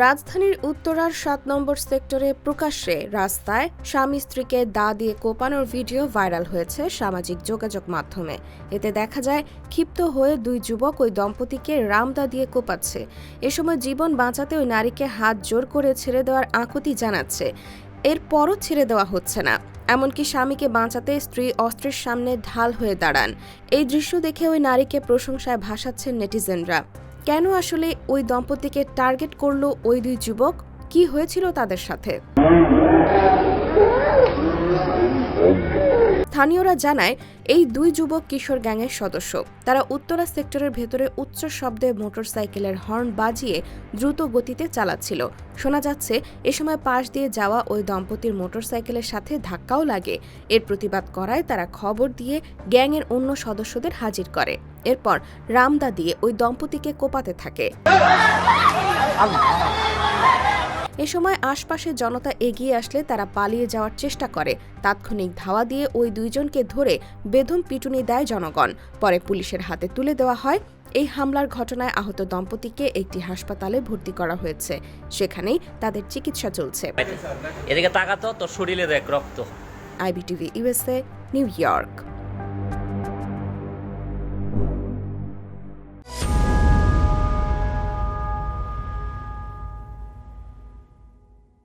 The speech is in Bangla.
রাজধানীর উত্তরার সাত নম্বর সেক্টরে প্রকাশ্যে রাস্তায় স্বামী স্ত্রীকে দা দিয়ে কোপানোর ভিডিও ভাইরাল হয়েছে সামাজিক যোগাযোগ মাধ্যমে। এতে দেখা যায়, ক্ষিপ্ত হয়ে দুই যুবক ওই দম্পতিকে রামদা দিয়ে কোপাচ্ছে। এ সময় জীবন বাঁচাতে ওই নারীকে হাত জোর করে ছেড়ে দেওয়ার আকুতি জানাচ্ছে। এরপরও ছেড়ে দেওয়া হচ্ছে না। এমনকি স্বামীকে বাঁচাতে স্ত্রী অস্ত্রের সামনে ঢাল হয়ে দাঁড়ান। এই দৃশ্য দেখে ওই নারীকে প্রশংসায় ভাসাচ্ছেন নেটিজেনরা। কেন আসলে ওই দম্পতিকে টার্গেট করল ওই দুই যুবক? কি হয়েছিল তাদের সাথে? স্থানীয়রা জানায়, এই দুই যুবক কিশোর গ্যাংয়ের সদস্য। তারা উত্তরা সেক্টরের ভেতরে উচ্চ শব্দে মোটরসাইকেলের হর্ন বাজিয়ে দ্রুত গতিতে চালাচ্ছিল। শোনা যাচ্ছে, এ সময় পাশ দিয়ে যাওয়া ওই দম্পতির মোটরসাইকেলের সাথে ধাক্কাও লাগে। এর প্রতিবাদ করায় তারা খবর দিয়ে গ্যাংয়ের অন্য সদস্যদের হাজির করে। এরপর রামদা দিয়ে ওই দম্পতিকে কোপাতে থাকে। এ সময় আশপাশের জনতা এগিয়ে আসলে তারা পালিয়ে যাওয়ার চেষ্টা করে। তাৎক্ষণিক ধাওয়া দিয়ে ওই দুইজনকে ধরে বেদম পিটুনি দেয় জনগণ। পরে পুলিশের হাতে তুলে দেওয়া হয়। এই হামলার ঘটনায় আহত দম্পতিকে একটি হাসপাতালে ভর্তি করা হয়েছে। সেখানেই তাদের চিকিৎসা চলছে। এদিকে তাকাতো তোর শরীরে দেখ রক্ত। IBTV USA New York.